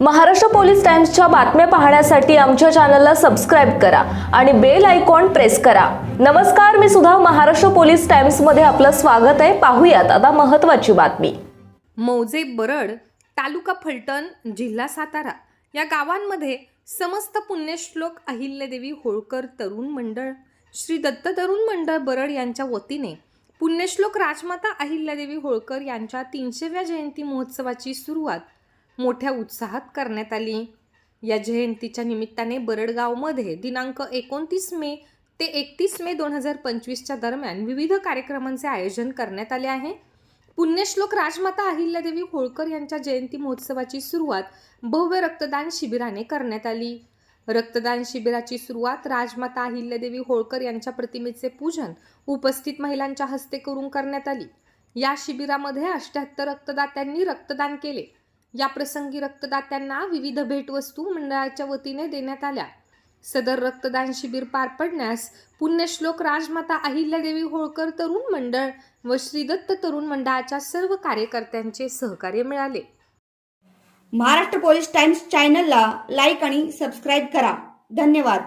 Maharashtra police टाइम्सच्या बातम्या पाहण्यासाठी आमच्या चॅनलला सबस्क्राईब करा आणि बेल आयकॉन प्रेस करा. नमस्कार मी सुद्धा महाराष्ट्र पोलीस टाइम्समध्ये आपलं स्वागत आहे. पाहूयात आता महत्त्वाची बातमी. मौजे बरड तालुका फलटण जिल्हा सातारा या गावांमध्ये समस्त पुण्यश्लोक अहिल्यादेवी होळकर तरुण मंडळ श्री दत्त तरुण मंडळ बरड यांच्या वतीने पुण्यश्लोक राजमाता अहिल्यादेवी होळकर यांच्या तीनशेव्या जयंती महोत्सवाची सुरुवात मोठ्या उत्साहात करण्यात आली. या जयंतीच्या निमित्ताने बरडगावमध्ये दिनांक एकोणतीस मे ते एकतीस मे दोन हजार पंचवीसच्या दरम्यान विविध कार्यक्रमांचे आयोजन करण्यात आले आहे. पुण्यश्लोक राजमाता अहिल्यादेवी होळकर यांच्या जयंती महोत्सवाची सुरुवात भव्य रक्तदान शिबिराने करण्यात आली. रक्तदान शिबिराची सुरुवात राजमाता अहिल्यादेवी होळकर यांच्या प्रतिमेचे पूजन उपस्थित महिलांच्या हस्ते करून करण्यात आली. या शिबिरामध्ये अष्ट्याहत्तर रक्तदात्यांनी रक्तदान केले. या प्रसंगी रक्तदात्यांना विविध भेटवस्तू मंडळाच्या वतीने देण्यात आल्या. सदर रक्तदान शिबिर पार पडण्यास पुण्यश्लोक राजमाता अहिल्यादेवी होळकर तरुण मंडळ व श्रीदत्त तरुण मंडळाच्या सर्व कार्यकर्त्यांचे सहकार्य मिळाले. महाराष्ट्र पोलीस टाइम्स चॅनलला लाईक आणि सबस्क्राईब करा. धन्यवाद.